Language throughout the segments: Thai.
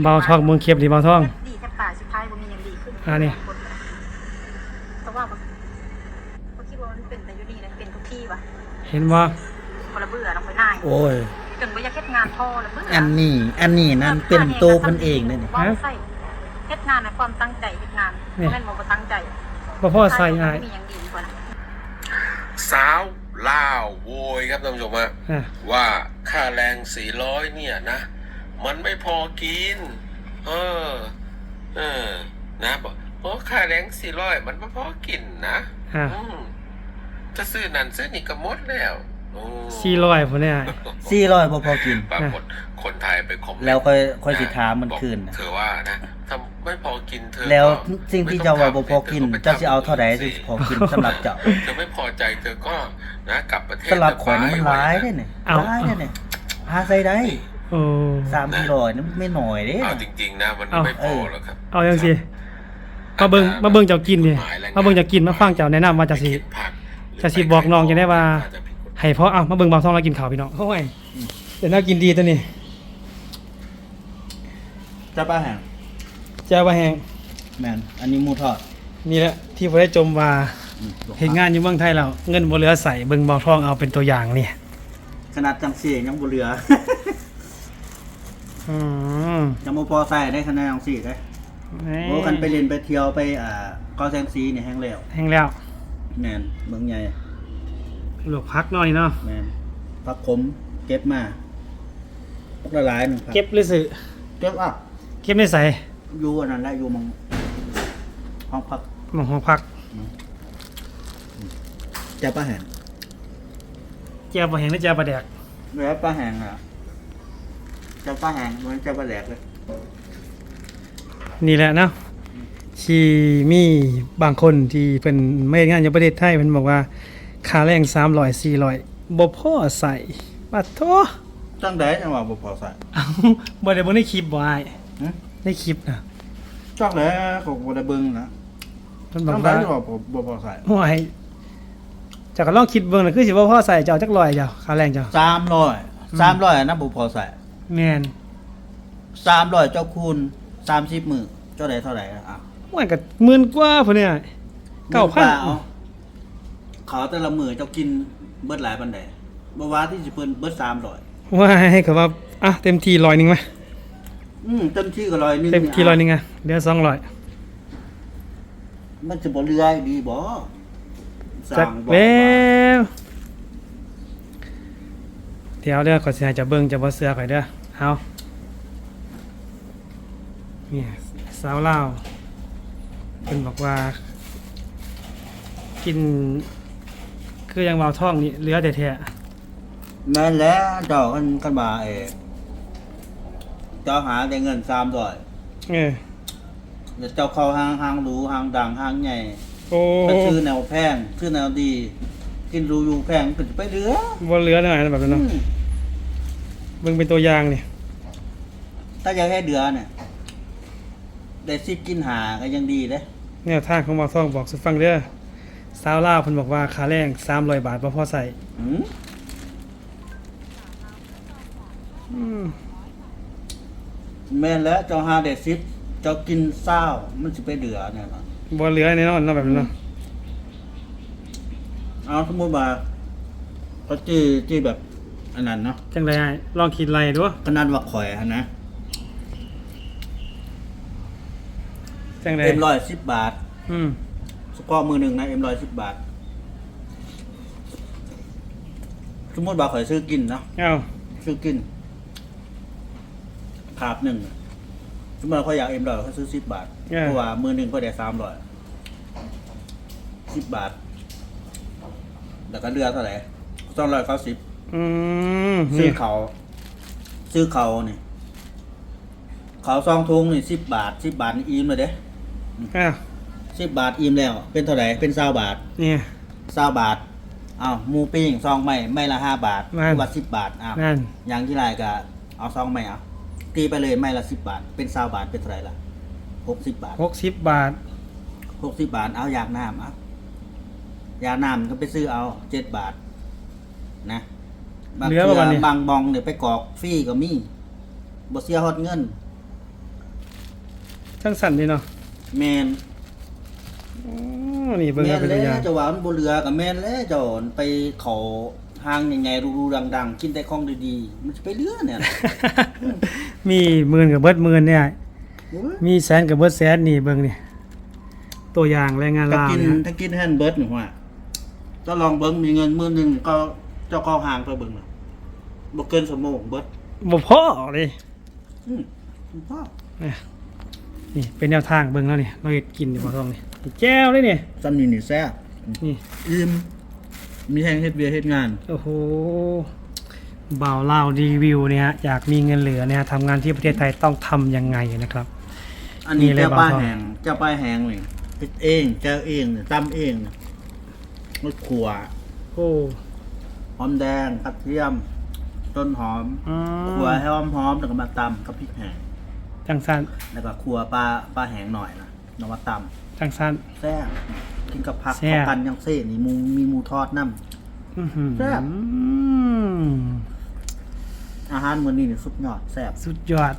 เบาทองเมืองเข็บดีเบาทอง ดีแทบตายสุดท้ายบ่มีหยังดีขึ้นอ่านี่ แต่ว่าบ่บ่คิดว่ามันเป็นแต่อยู่นี่นะเป็นทุกที่ว่ะเห็นว่าบ่ละเบื่อเราไปนายโอ้ย จนบ่อยากเฮ็ดงานพอละเบื่ออัอันนี้ อันนี้นั่นเป็นตัวเพิ่นเองเลยนี่ว่าใส่เฮ็ดงานในความตั้งใจเฮ็ดงานบ่แม่นบ่บ่ตั้งใจบ่พ่อใส่อ้ายมีหยังดีกว่านะสาวล่าวโวยครับท่านผู้ชมฮะอะว่าค่าแรง 400 เนี่ยนะ มันไม่พอกิน เออ เออ นะบอกเพราะค่าแรง400มันไม่พอกินนะอะอืมจะซื้อนั่นซื้อนี่ก็หมดแล้วโอ้สี่ร้อยพุ่นเนี่ย สี่ร้อยพอพอกิน ปรากฏคนไทยไปคอมเมนต์แล้วค่อยค่อยสิถามมันบอกคืนน่ะเธอว่านะถ้าไม่พอกินเธอแล้วก็สิ่งที่ไม่ต้เจ้าว่าทำบ่พอกินธไปเจ้าสิเอาทำเท่าใดสิที่พอกินสำหรับเจ้าเธอไม่พอใจเธอก็นะกลับประเทศสำหรับข่อยนี่มันไปหลายไว้เด้นะนี่เอาหลายเด้นี่หาใส่ได้ โอ้สามสี่ร้อยนั่นไม่น้อยเด้ เอาจริงๆนะมันเอาไม่พอหรอกครับเอาจังสิมาเบิ่งมาเบิ่งเจ้ากินนี่มาเบิ่งเจ้ากินมาฟังเจ้าแนะนำว่าจะสิผักจะสิบอกน้องจะได้ว่าน่จะผิดกฎหมายให้พ่อเอามาเบิ่งเบาทองแล้วกินข้าวพี่น้องโอ้ยเดี๋ยวน่ากินดีตัวนี้จะป้าแห้งแจ่วบะแห้งแม่นอันนี้หมูทอดนี่แหละที่ผมได้จมว่าอืมเห็นงานอยู่เมืองไทยแล้วเงินบ่เหลือใส่เบิ่งเบาทองเอาเป็นตัวอย่างนี่ขนาดจังซี่ยังบ่เหลือ อืมยังบ่พอใส่ได้คะแนนจังซี่เด้โอ้คันไปเล่นไปเที่ยวไปอ่าเกาแซงซีนี่แห้งแล้วแห้งแล้วแม่นเมืองใหญ่ลวกพักหน่อยเนาะแม่นผักขมเก็บมาพวกละหลายหนึงครับเก็บหรือซื้อเก็บอะเก็บไม่ใส่อยู่อันนั้นแหละอยู่หมองห้องพักหมองห้องพักแจ่ป้าแห้งแจ่วบะแห้งหรือแจ่วบะแดกแล้วป้าแห้งอะ แจ่ป้าแห้งเหมือนแจ่ป้าแหลกเลยนี่แหละเนาะที่มีบางคนที่เป็นไม่เฮ็ดงานอยู่ประเทศไทยเพิ่นบอกว่าค่าแรง300 400บ่พอใส่ปัดโทจังไดจังว่าบ่พอใส่เอ้าบ่ได้เบิ่งในคลิปบ่อ้ายหึในคลิปน่ะจักแล้วก็บ่ได้เบิ่งนะเพิ่นบอจักงไดว่าจังว่าบ่บ่พอใส่ห่วยเจ้าก็ลองคิดเบิ่งน่ะคือสิบ่พอใส่เจ้าจักร้อยเจ้าค่าแรงเจ้า300 300อันนั้นบ่พอใส่ แม่น300เจ้าคูณ30มื้อเจ้าได้เท่าไหร่อะมันก็หมื่นกว่าพุ่นเนี่ยหมื่ว่อ9,000เขาแต่ละมื้อเจ้ากินเบิดหลายปานใดบ่ว่าที่สิเพิ่นเบิด300ว่าให้ก็ว่าอะเต็มที่ร้อยหนึงไหมอืมเต็มที่ก็ร้อยหนึงเต็มที่ร้อยหนึงอะเหลือ200มันจะบ่เรือดีบ่สจัร้ากงบ่แล้ว เดี๋ยวเด้อขอยสิให้เจะเบิ่งเจะบ่เสือข่อยเด้อเอาเนี่ยสาวลาวเพิ่นบอกว่า กิน คือยังเบาท้องนี่เหลือแต่แท้แม่นแล้วเจ้ากันกันบ่าเอเจ้าหาได้เงิน300เออแล้วเจ้าเข้าห้างห้างหรูห้างดังห้างใหญ่โอ้ก็ซื้อแนวแพงซื้อแนวดี กินหรูอยู่แพงก็จะไปเหลือบ่เหลือหน่อยแบบนั้นเนาะอืมเบิ่งเป็นตัวอย่างนี่ถ้าอยากให้เดือเนี่ยได้สิกินหาก็ยังดีเด้แนวทางของเบาท้องบอกสุฟังเด้อสาวลาวเพิ่นบอกว่าค่าแรง300บาทบ่พอใส่อืมอืมแม่นแล้วเจ้าหาได้สิเจ้ากินเศร้ามันสิไปเดือเนี่ยนะบ่เหลือแน่นอนเนาะแบบนั้นเนาะ เอาสมมติว่าเขาจี้จี้แบบอันนั้นเนาะจังได๋อ้ายลองคิดไล่ดูขนาดว่าข่อยอะนะจังได๋เอ็มร้อยสิบบาท อืมสกอร์มือหนึ่งนะเอ็มร้อยสิบบาท สมมติว่าข่อยซื้อกินเนาะเอ้าซื้อกินขาบหนึ่งสมมติว่าเขาอยากเอ็มร้อยเขาซื้อสิบบาทเออเพราะว่ามือหนึ่งก็ได้สามร้อยสิบบาท แล้วก็เรือเท่าไหร่สองร้อยเก้าสิบอืมซื้นี่อเขาซื้อเขาเนี่ยเขาซองทงนี่สิบบาทสิบบาทนี่อิ่มเลยเด้อ้าวสิบบาทอิ่มแล้ว เป็นเท่าไหร่เป็นเศร้าบาทนี่เศร้าบาทอ้าวหมูปิ้งซองใหม่ไม่ละห้าบาทนั่นวัดสิบบาทอ้าวนั่นอย่างที่ไรก็เอาซองใหม่เอาตีไปเลยไม่ละสิบบาท เป็นเศร้าบาทเป็นเท่าไหร่ละหกสิบบาท60บาท หกสิบบาทเอาอยากน้ำเอาอ ยากน้ำก็ไปซื้อเอาเจ็ดบาท นะบางเหลือเทื่ประมาณนี้ บางบองเนี่ยไปกรอกฟรีก็มีบ่เสียฮอดเงินจังสั่นนี่เนาะแมนอ๋อนี่เบิ่งแมเอานเป็นแล้ตัวอย่างวจะว่ามันบ่เรือกับแมนแล้วเจ้าไปเขาทางใหญ่ๆรูๆดังๆ กินแต่ของดีๆ มันจะไปเรือเนี่ย มีหมื่นกับเบิดหมื่นเนี่ยโอ้ยมีแสนกับเบิดแสนนี่เบิ่งนี่ตัวอย่างแรงงานถ้าลาวกินเนี่ยถ้ากินแฮนเบิร์ดหนูว่า ก็ลองเบิ้งมีเงินมื้อหนึงก็เจ้าก็ห่างไปเบิ้งน่ะบ่เกินสมองเบิร์ดบ่พอเลยอืมพ่อนี่เป็นแนวทางเบิ่งแล้วนี่เราเฮ็ดกินอยู่บ่ท้องนี่นี่แจ้วเลยนี่ซันนี่นี่แซ่บนี่อิ่มมีแฮงเฮ็ดเบียร์เฮ็ดงาน โอ้โหบ่าวลาวรีวิวเนี่ยฮะอยากมีเงินเหลือเนี่ยฮะทำงานที่ประเทศไทยต้องทำยังไงนะครับ อันนี้มีอะไรเจ้าป้าบ้างแหงเจ้าป้าแหงนี่เฮ็ดเองเจ้าเองเนี่ยตำเองเนี่ย มะขัวโอ้หอมแดงกระเทียม ต้นหอมอืมขัวให้หอมหอมๆแล้วก็มาตำกับพริกแห้งจังสันแล้วก็ขัวปลาปลาแห้งหน่อยนะแล้วมาตจังสันำแซ่บกินกับผักแซ่บ เข้ากันยังเซ่นี่หมูมีหมูทอดน้ำอื้อหือแซ่บอาหารมื้อนี้นี่สุดยอดแซ่บ สุดยอด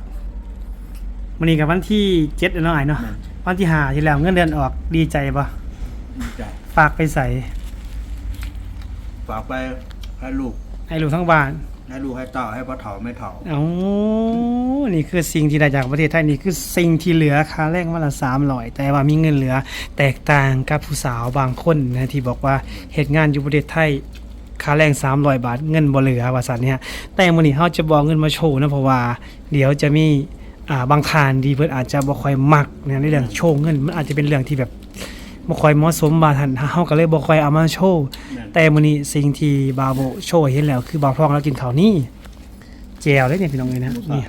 วันนี้กับวันที่เจ็ดแล้วเนาะไอ้เนาะแม่น วันที่หาที่แล้วเงินเดือนออกดีใจปะดีใจฝากไปใส่ ฝากไปให้ลูก ให้ลูกทั้งบ้านให้ลูกให้เต่าให้พ่อเฒ่าไม่เฒ่าเอ้านี่คือสิ่งที่ได้จากประเทศไทยนี่คือสิ่งที่เหลือค่าแรงวันละสามร้อยแต่ว่ามีเงินเหลือ แตกต่างกับผู้สาวบางคนนะที่บอกว่าเหตุงานอยู่ประเทศไทยค่าแรง300 บาทเงินบ่เหลือว่าซั่นเนี่ยแต่มื้อนี้เฮาจะบอกเงินมาโชว์นะเพราะว่า เดี๋ยวจะมีอ่าบางทานดีเพิ่นอาจจะบ่ค่อยมักนะในเรื่องโชว์เงินมันอาจจะเป็นเรื่องที่แบบ บ่ค่อยเหมาะสมบาทันเฮาก็เลยบ่ค่อยเอามาโชว์แม่นแต่มื้อนี้สิ่งที่บาโบโชว์ให้เห็นแล้วคือบาวทองแล้วกินข้าวนี่แจวเลยเนี่ยพี่น้องเลยนะนี่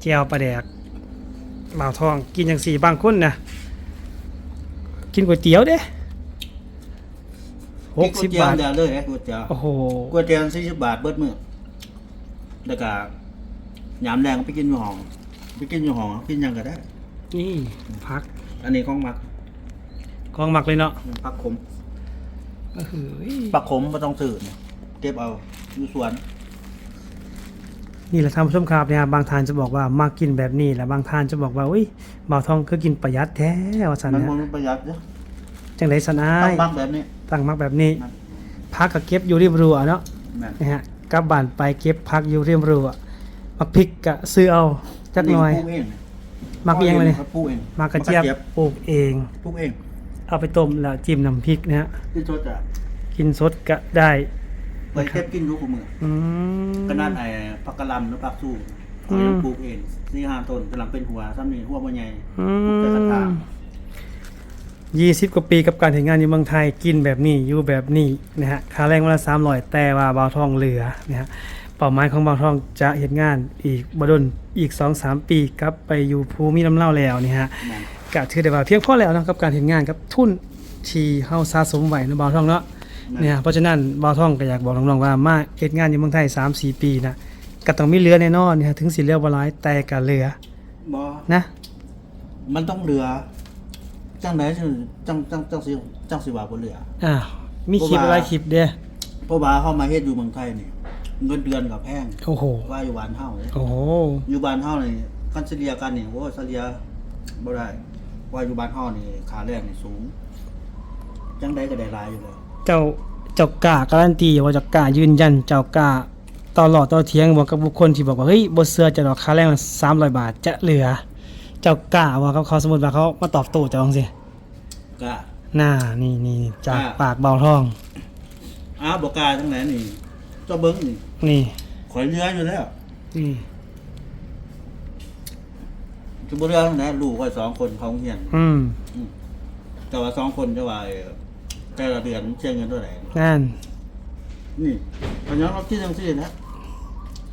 แจวปลาแดกบาวทองกินจังสี่บางคนนะกินก๋วยเตี๋ยวเด้หกสิบบาทกินก๋วยเตี๋ยวเดี๋ยวเลยก๋วยเตี๋ยวโอ้โหก๋วยเตี๋ยว40บาทเบิดมื้อแล้วก็ยามแรงไปกินอยู่ห้อง ไปกินอยู่ห้องกินหยังก็ได้ นี่พัก อันนี้ของมัก กองหมักเลยเนาะผักขมเออผักขมบ่ต้องซื้อเนี่ยเก็บเอาอยู่สวน นี่แหละท่านผู้ชมครับเนี่ยบางทานจะบอกว่ามากินแบบนี้แล้วบางทานจะบอกว่าอุ้ยบาวทองคือกินประหยัดแท้ว่าสันมันนะบ่มันประหยัดเด้อจังไดสันอาต้อยงมักแบบนี้ ตั้งมักแบบนี้ ครับ พักกับเก็บอยู่ริมรั้วเนาะแม่นนะฮะกลับบ้านไปเก็บพักอยู่ริมรั้วมักพริกกะซื้อเอาจักหน่อย ปลูกเองมักเอียงเลยนี่ขาปลูกเองมักกระเจี๊ยบปลูกเอง ปลูกเอง เอาไปต้มแล้วจิ้มน้ำพริกนะฮะที่สดอะกินสดก็ได้ไปเก็บกินอยู่กับมืออืมขนาดไอ้ผักกะหล่ำหรือผักสู้อืเขามยังปลูกเองสี่ห้าต้นกำลังเป็นหัวซ้ำนี่หัวบ่ใหญ่อืปลูกแต่กระถางมยี่สิบกว่าปีกับการทำงานอยู่เมืองไทยกินแบบนี้อยู่แบบนี้นะฮะค่าแรงวันละสามร้อยแต่ว่าบาวทองเหลือนะฮะเป้าหมายของบาวทองจะเห็นงานอีกบดลอีกสองสามปีกลับไปอยู่ภูมิลำเล่าแล้วนี่ฮะ นั่น ก็ถือได้ว่าเพียงพอแล้วเนาะกับการเห็นงานกับทุนที่เฮาสะสมไว้ในบ่าวทองเนาะเนี่ยเพราะฉะนั้นบ่าวทองก็อยากบอกน้องๆว่ามาเฮ็ดงานอยู่เมืองไทย3-4 ปีนะก็ต้องมีเหลือแน่นอนเนี่ยถึงสิเหลือบ่หลายแต่ก็เหลือบ่นะ มันต้องเหลือจังไหนจังจังจังจังสิจังสิว่าบ่เหลืออ้าวมีคลิปเพราะว่าหลายคลิปเด้อเพราะว่าเข้ามาเฮ็ดอยู่เมืองไทยนี่เงินเดือนก็แพงโอ้โหว่าอยู่บ้านเฮาเนี่ยโอ้โหอยู่บ้านเฮานี่คันเฉลี่ยกันนี่โอ้เฉลี่ยบ่ได้ ว่าอยู่บ้านเฮานี่ค่าแรงนี่สูง จังไดก็ได้หลายอยู่แล้วเจ้าเจ้ากล้าการันตีว่าเจ้ากล้ายืนยันเจ้ากล้าต่อหลอดต่อเถียงบอกกับบุคคลที่บอกว่าเฮ้ยบ่เชื่อจะดอกค่าแรง300บาทจะเหลือ เจ้ากล้าว่ากับเขาสมมุติว่าเขามาตอบโต้เจ้าจังซี่ก็หน้านี่นี่จากอ่า ปากเบาทอง อ้าวบ่กล้าจังไหนนี่เจ้าเบิ่งนี่นี่ข่อยเหลืออยู่แล้ว นี่ คือบ่เรื่องนะลูกก็สองคนเขาเฮียนอืมแต่ว่าสองคนจะว่าเอ่อแต่ละเดือนเชียเงินเท่าไหร่นั่นนี่พอย้อนเขาคิดจังซี่นะ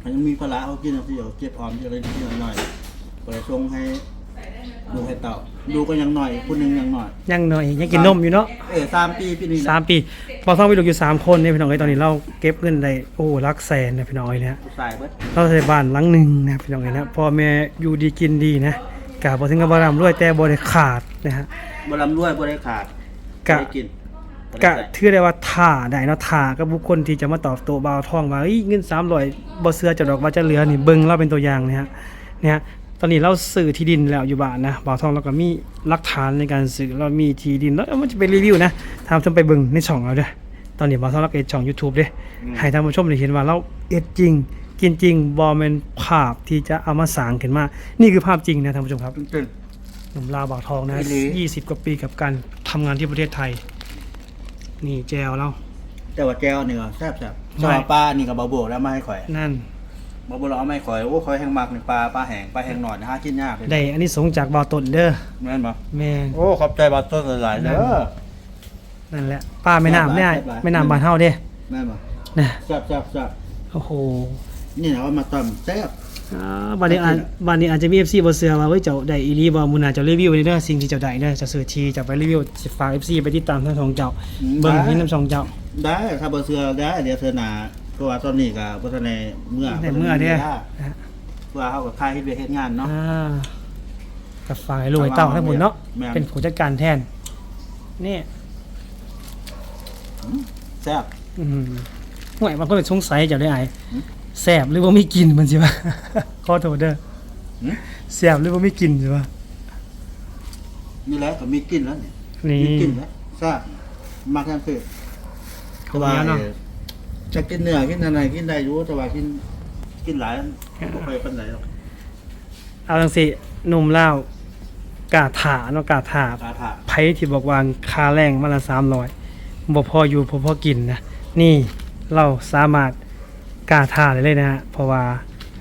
มันยังมีภาระเขาคิดจังซี่เอาเก็บออมที่อะไรที่หน่อยๆไปส่งให้ ลูกให้เต่าลูกก็ยังหน่อยคนหนึงยังหน่อย ยังหน่อยยังกินนมอยู่เนาะเออสามปีปีนี้นะสามปีพอท้องไปลูกอยู่สามคนเนี่ยพี่น้องเอ้ยตอนนี้เราเก็บเงินได้โอ้รักแสนเนี่ยพี่น้องเอ้ยเนี่ย ผู้ชายเบิดเราใช้บ้านหลังหนึ่งนะพี่น้องเอ้ยนะพ่อแม่อยู่ดีกินดีนะกะบ่ถึงกับบารำรวยแต่บ่ได้ขาดนะฮะ บ่ลำรวยบ่ได้ขาดกะ บ่ได้กินบ่กะได้ใส่ถือได้ว่าท่าได้เนาะท่ากับบุคคลที่จะมาตอบโต้บ่าวทองว่าเอ้ยเงิน300บ่เชื่อจะดอกว่าจะเหลือนี่เบิ่งเราเป็นตัวอย่างนะฮะเนี่ย ตอนนี้เราซื้อที่ดินแล้วอยู่บ้านนะบ่าวทองเราก็มีหลักฐานในการซื้อเรามีที่ดินแล้วมันจะไปรีวิวนะทำจนไปเบิ่งในช่องเราเด้อตอนนี้บ่าวทองเราก็เฮ็ดช่อง YouTube เด้ให้ท่านผู้ชมได้เห็นว่าเราเอ็ดจริง กินจริงบ่แม่นภาพที่จะเอามาสร้างขึ้นมา นี่คือภาพจริงนะท่านผู้ชมครับจริงหนุ่มลาวบ่าวทองนะอีหลียี่สิบกว่าปีกับการทำงานที่ประเทศไทย นี่แจวเราๆแต่ว่าแก้วนี่ก็แซ่บแซ่บไม่สำหรับปลานี่ก็บ่โบกแล้วมาให้ข่อยนั่น บ่โบกเราเอาไม่ข่อยโอ้ข่อยแห้งมักนี่ปลาปลาแห้งปลาแห้งหน่อยนะหากินยากเลยได้อันนี้สงส์จากบ่าวตนเด้อแม่นบ่แม่นโอ้ขอบใจบาต้นหลายๆเด้อนั่นแหละป้าแม่น้ำเนี่ยแซ่บหลายแม่น้ำบ้านเฮาเด้แม่นบ่นะแซ่บแซ่บแซ่บโอ้โหนี่นะเอามาตำแซ่บอ่าบัดนี้อาจบัดนี้อาจจะมี FC บ่เชื่อว่าเฮ้ยเจ้าได้อีหลีบ่มื้อหน้าเจ้ารีวิวเด้อสิ่งที่เจ้าได้เด้อจะซื้อทีจะไปรีวิวสิฝาก FC ไปติดตามทางช่องเจ้าเบิ่งที่น้ำช่องเจ้าได้ถ้าบ่เชื่อได้เดี๋ยวเธอหน้าเพ ราะว่าตอนนี้ก็บ่ทันได้เมื่อในเมื่อเด้อเพราะว่าเฮาก็ค่ายเฮ็ดเวียกเฮ็ดงานเนาะอ่ากับฝ่ายรวยเต้าทั้งหมดเนาะแม่น เป็นผู้จัดการแทน นี่แซ่บ อืมห่วยบางคนสงสัยเจ้าได้ไอ้หืมแซ่บหรือว่าไม่กินมันสิวะ ขอโทษเด้อหืมแซ่บหรือว่าไม่กินสิวะนี่แหละก็มีกลินแล้วนี่นี่ มีกลินแล้วแซ่บมักกันคือข้าวเหนียวเนาะ จะกินเนื้อกินอะไรกินได้อยู่แต่ว่ากินกินหลายบ่ค่อยปานใดหรอกเอาจังสิหนุ่มเล่าวกาถาเนาะกาถา กาถาไผที่บอกว่าค่าแรงมาละสามร้อยบ่พออยู่บ่พอกินนะ นี่เราสามารถกาถาได้เลยนะฮะ เพราะว่า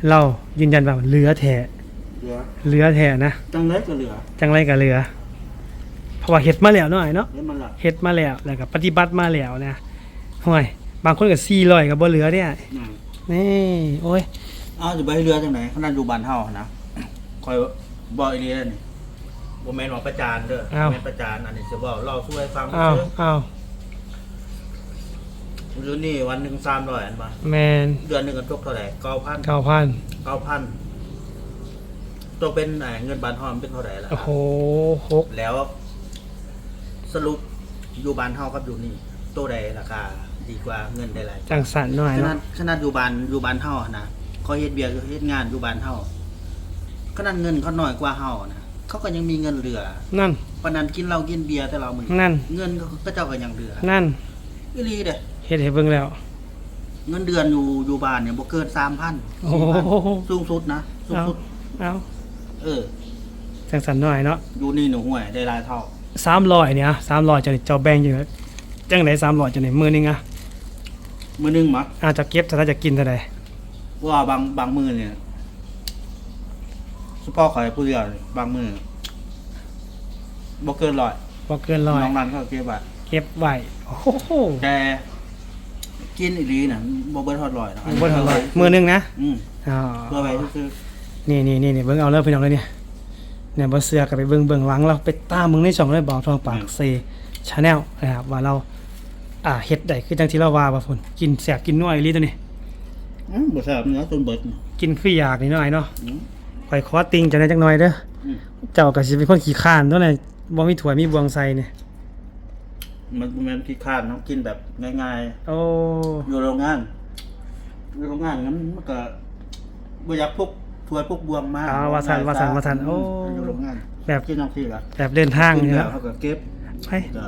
เรายืนยันว่าเหลือแท้เหลือเหลือแท้นะ จังไดก็เหลือจังไรก็เหลือ เพราะว่าเฮ็ดมาแล้วเนาะไอ้เนาะเดี๋ยวมันละเฮ็ดมาแล้วแล้วก็ปฏิบัติมาแล้วนะห่วย บางคนก็400ก็บ่เหลือเด้ออืมนี่โอ้ยเอาจะไปให้เรือจังไหนขนาดอยู่บ้านเฮานะคอยบอกอีเลียนี่บ่แม่นว่าประจานเด้อบ่แม่นประจานอันนี้สิบอกเล่าสู่ให้ฟังอ้าวเด้ออ้าวอยู่นี่วันหนึง300อันบ่แมนเดือนหนึงก็ตกเท่าไหร่9,000 9,000 9,000ตัวเป็นเอ่อเงินบ้านเฮามันเป็นเท่าไหร่ล่ะโอ้โหหกแล้ว สรุปอยู่บ้านเฮากับอยู่นี่ตัวใดราคา ดีกว่าเงินได้หลายจังสันหน่อยขนาเนาะดขนาดอยู่บ้านอยู่บ้านเฮานะเขาเฮ็ดเบียร์เฮ็ดงานอยู่บ้านเฮาขนาดเงินเขาน้อยกว่าเฮานะเขาก็ยังมีเงินเหลือนั่น ปานนั้นกินเหล้ากินเบียร์แต่เรามื้อนั่น เงินก็เจ้าก็ยังเหลือนั่นอีหลีเด้เฮ็ดให้เบิ่งแล้ว เงินเดือนอยู่อยู่บ้านเนี่ยบ่เกิน3,000 โอ้โห 4,000สูงสุดนะสูงเอาสุด เอาเออ จังสันหน่อยเนาะอยู่นี่หนูห่วยได้หลายเท่า300เนี่ย300จะได้เจ้าแบ่งอยู่จังได๋300จะได้มื้อนึงอะ มื้อหนึงมักอาจจะเก็บถ้าจะกินเท่าใดว่าบางบางมื้อเนี่ยเฉพาะข่อยผู้เดียวนี่บางมื้อบ่เกินร้อยบ่เกินร้อยน้องนั้นเขาเก็บไว้เก็บไว้โอ้โหแต่กินอีหลีน่ะบ่เบิดฮอดร้อยนะบ่เท่าไหร่มื้อนึงนะอืมอ๋อเพื่อไว้ซื่อนี่นี่นี่นี่เบิ่งเอาเลยพี่น้องเลยเนี่ยเนี่ยบ่เสือก็ไปเบิ่งเบิ่งหลังเราไปตามมึงในช่องเลยบอกทองปากเซชาแนลนะครับว่าเรา อ่าเฮ็ดได้คือจังที่เราว่าว่าพุ่นกินแซ่บกินนัวอีหลีตัวนี้ๆอืมบ่ทราบเนื้อจนเบิดนี่กินคืออยากนี่เนาะไอ้เนาะอืม ข่อยขอติงจังได๋จักหน่อยเด้ออืมเจ้าก็สิเป็นคนขี้ข้านตัวไหนบ่มีถ้วยมีบวงใส่เนี่ยมันบ่แม่นขี้คร้านเนาะกินแบบง่ายโอ้ๆอยู่โรงงานอยู่โรงงานงั้นมันก็บ่อยากพกถ้วยพกบวงมาอ่าว่าซั่นว่าซั่นว่าซั่นโอ้ อยู่โรงงานแบบกินจังซี่ล่ะแบบเดินทางกินนี่แล้แล้ววเขาก็เก็บ ไปก็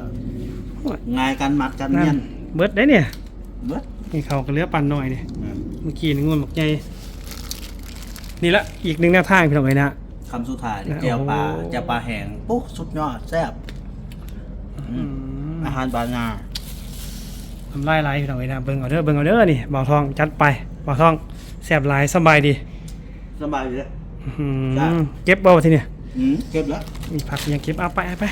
ง่ายกันมัดกันนั่เนียนนเบิดได้เนี่ยเบิดนี่เขาก็เหลือปั่นหน่อยนี่อืมเมื่อกี้นี่งวงบักใหญ่นี่ละอีกหนึ่งแนวทางพี่น้องเอ้ยนะคำสุดท้ายนะแจ่วปลาโอ้แจ่วปลาแห้งปุ๊บสุดยอดแซ่บอืมอาหารบานงาทำลายไหลพี่น้องเอ้ยนะเบิ่งเอาเด้อเบิ่งเอาเด้อนี่บ่าวทองจัดไปบ่าวทองแซ่บหลายสบายดีสบายดีเลยอื้อหือจ้ะเก็บบ่ทีเนี่ยอืมเก็บแล้วมีผักอิหยังเก็บเอาไปเอาไป